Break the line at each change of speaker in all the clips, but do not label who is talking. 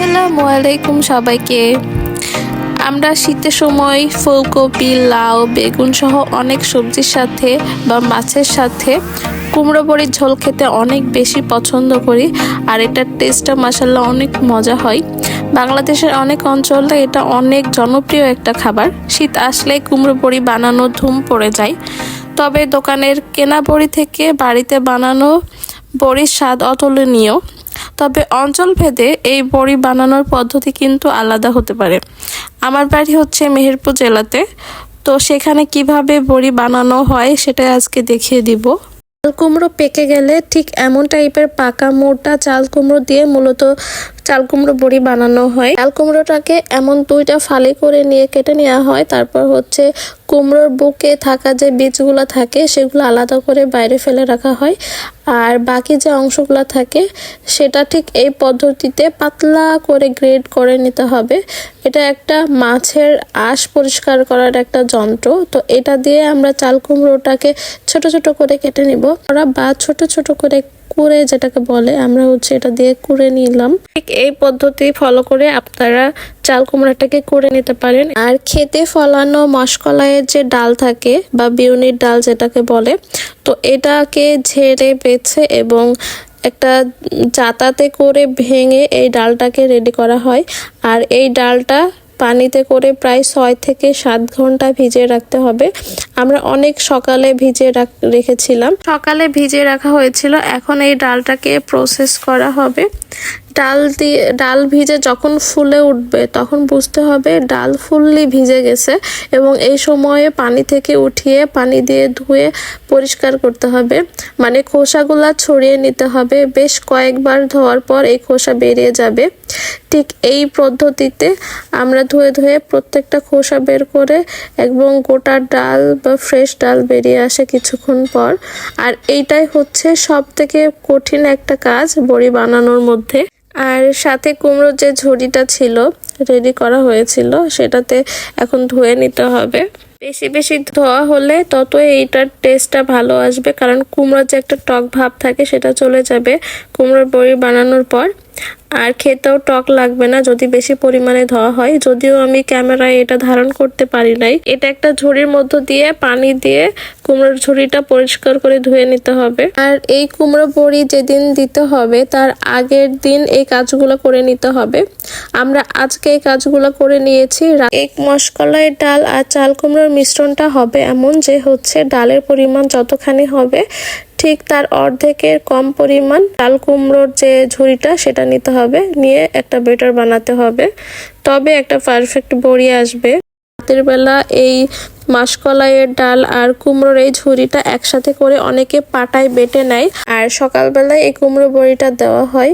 আসসালামু আলাইকুম সবাইকে। আমরা শীতের সময় ফুলকপি, লাউ, বেগুন সহ অনেক সবজির সাথে বা মাছের সাথে কুমড়ো বড়ির ঝোল খেতে অনেক বেশি পছন্দ করি আর এটার টেস্টটা মাসাল্লাহ অনেক মজা হয়। বাংলাদেশের অনেক অঞ্চলে এটা অনেক জনপ্রিয় একটা খাবার। শীত আসলে কুমড়ো বড়ি বানানো ধুম পড়ে যায়। তবে দোকানের কেনা বড়ি থেকে বাড়িতে বানানো বড়ির স্বাদ অতুলনীয়। তবে অঞ্চল ভেদে এই বড়ি বানানোর পদ্ধতি কিন্তু আলাদা হতে পারে। আমার বাড়ি হচ্ছে মেহেরপুর জেলাতে। তো সেখানে কীভাবে বড়ি বানানো হয় সেটা আজকে দেখিয়ে দিব। চাল কুমড়ো পেকে গেলে ঠিক এমন টাইপের পাকা মোটা চাল কুমড়ো দিয়ে মূলত চাল কুমড়ো বড়ি বানানো হয়। চাল কুমড়োটাকে এমন দুইটা ফালি করে নিয়ে কেটে নেওয়া হয়। তারপর হচ্ছে কুমড়োর বুকে থাকা যে বীজগুলো থাকে, সেগুলো আলাদা করে বাইরে ফেলে রাখা হয়। আর বাকি যে অংশগুলো থাকে, সেটা ঠিক এই পদ্ধতিতে পাতলা করে গ্রেড করে নিতে হবে। এটা একটা মাছের আঁশ পরিষ্কার করার একটা যন্ত্র। তো এটা দিয়ে আমরা চাল কুমড়োটাকে ছোট ছোট করে কেটে নিব। ওরা বা ছোট ছোট করে কুড়ে যেটাকে বলে, আমরা হচ্ছে এটা দিয়ে কুড়ে নিলাম। ঠিক এই পদ্ধতি ফলো করে আপনারা চাল কুমড়াটাকে করে নিতে পারেন। আর খেতে ফলানো মশকলাইয়ের যে ডাল থাকে বা বিউনির ডাল যেটাকে বলে, তো এটাকে ঝেড়ে বেছে এবং একটা জাতাতে করে ভেঙে এই ডালটাকে রেডি করা হয়। আর এই ডালটা পানিতে করে প্রায় ছয় থেকে সাত ঘণ্টা ভিজিয়ে রাখতে হবে। আমরা অনেক সকালে ভিজিয়ে রেখেছিলাম। সকালে ভিজিয়ে রাখা হয়েছিল। এখন এই ডালটাকে প্রসেস করা হবে। ডাল দিয়ে ডাল ভিজে যখন ফুলে উঠবে তখন বুঝতে হবে ডাল ফুললি ভিজে গেছে এবং এই সময়ে পানি থেকে উঠিয়ে পানি দিয়ে ধুয়ে পরিষ্কার করতে হবে। মানে খোসাগুলা ছড়িয়ে নিতে হবে। বেশ কয়েকবার ধোয়ার পর এই খোসা বেরিয়ে যাবে। ঠিক এই পদ্ধতিতে আমরা ধুয়ে ধুয়ে প্রত্যেকটা খোসা বের করে এবং গোটা ডাল বা ফ্রেশ ডাল বেরিয়ে আসে কিছুক্ষণ পর। আর এইটাই হচ্ছে সব থেকে কঠিন একটা কাজ বড়ি বানানোর মধ্যে। আর সাথে কুমড়োর যে ঝুড়িটা ছিল রেডি করা হয়েছিল, সেটাতে এখন ধুয়ে নিতে হবে। বেশি বেশি ধোয়া হলে তত এইটার টেস্টটা ভালো আসবে, কারণ কুমড়োর যে একটা টক ভাব থাকে সেটা চলে যাবে কুমড়োর বড়ি বানানোর পর। আর খেতেও টক লাগবে না, যদি বেশি পরিমাণে ধোয়া হয়। যদিও আমি ক্যামেরায় এটা ধারণ করতে পারি নাই। এটা একটা ঝুড়ির মধ্য দিয়ে পানি দিয়ে কুমড়োর ঝুড়িটা পরিষ্কার করে ধুয়ে নিতে হবে। আর এই কুমড়ো বড়ি যেদিন দিতে হবে, তার আগের দিন এই কাজগুলো করে নিতে হবে। আমরা আজকে এই কাজগুলো করে নিয়েছি। এক মশকলাই ডাল আর চাল কুমড়োর মিশ্রণটা হবে এমন যে হচ্ছে ডালের পরিমাণ যতখানি হবে, ঠিক তার অর্ধেকের কম পরিমাণ চাল কুমড়োর যে ঝুড়িটা সেটা নিতে হবে নিয়ে একটা বেটার বানাতে হবে। তবে একটা পারফেক্ট বড়ি আসবে। রাতের বেলা এই মাসকলাইয়ের ডাল আর কুমড়োর এই ঝুড়িটা একসাথে করে অনেকে পাটায় বেটে নেয়। আর সকালবেলায় এই কুমড়ো বড়িটা দেওয়া হয়।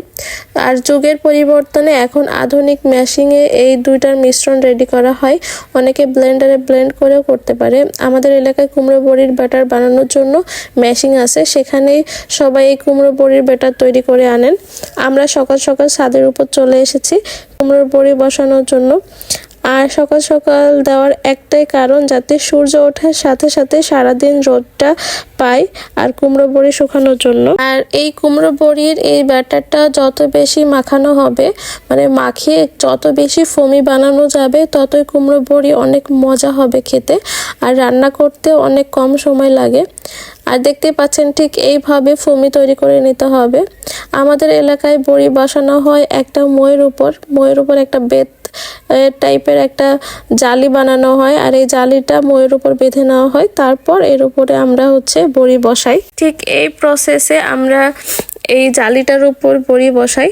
আর যুগের পরিবর্তনে এখন আধুনিক ম্যাশিংয়ে এই দুইটার মিশ্রণ রেডি করা হয়। অনেকে ব্লেন্ডারে ব্লেন্ড করেও করতে পারে। আমাদের এলাকায় কুমড়ো বড়ির ব্যাটার বানানোর জন্য ম্যাশিং আছে। সেখানেই সবাই এই কুমড়ো বড়ির ব্যাটার তৈরি করে আনেন। আমরা সকাল সকাল ছাদের উপর চলে এসেছি কুমড়োর বড়ি বসানোর জন্য। আর সকাল সকাল দেওয়ার একটাই কারণ যাতে সূর্য ওঠার সাথে সাথে সারাদিন রোদটা পায় আর কুমড়ো বড়ি শুকানোর জন্য। আর এই কুমড়ো বড়ির এই ব্যাটারটা যত বেশি মাখানো হবে মানে মাখিয়ে যত বেশি ফমি বানানো যাবে, ততই কুমড়ো বড়ি অনেক মজা হবে খেতে আর রান্না করতে অনেক কম সময় লাগে। আর দেখতে পাচ্ছেন ঠিক এইভাবে ফমি তৈরি করে নিতে হবে। আমাদের এলাকায় বড়ি বসানো হয় একটা ময়ের উপর। ময়ের উপর একটা বেত টাইপের একটা জালি বানানো হয় আর এই জালিটা ময়ের উপর বেঁধে নেওয়া হয়। তারপর এর উপরে আমরা হচ্ছে বড়ি বসাই। ঠিক এই প্রসেসে আমরা এই জালিটার উপর বড়ি বসাই।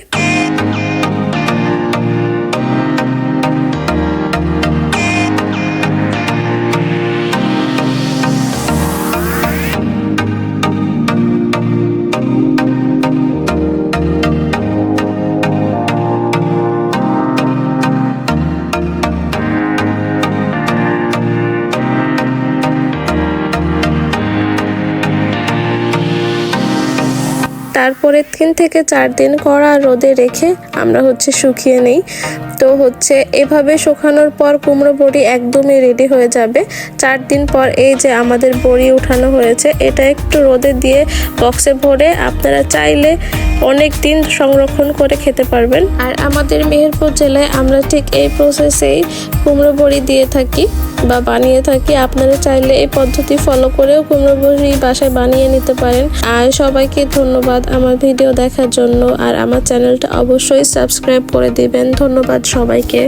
তারপরে তিন থেকে চার দিন কড়া রোদে রেখে আমরা হচ্ছে শুকিয়ে নেই। তো হচ্ছে এভাবে শুকানোর পর কুমড়ো বড়ি একদমই রেডি হয়ে যাবে। চার দিন পর এই যে আমাদের বড়ি উঠানো হয়েছে, এটা একটু রোদে দিয়ে বক্সে ভরে আপনারা চাইলে অনেক দিন সংরক্ষণ করে খেতে পারবেন। আর আমাদের মেহেরপুর জেলায় আমরা ঠিক এই প্রসেসেই কুমড়ো বড়ি দিয়ে থাকি বা বানিয়ে থাকি। আপনারা চাইলে এই পদ্ধতি ফলো করেও কুমড়ো বড়ি বাসায় বানিয়ে নিতে পারেন। আর সবাইকে ধন্যবাদ। আমার ভিডিও দেখার জন্য আর আমার চ্যানেলটা অবশ্যই সাবস্ক্রাইব করে দিবেন। ধন্যবাদ সবাইকে।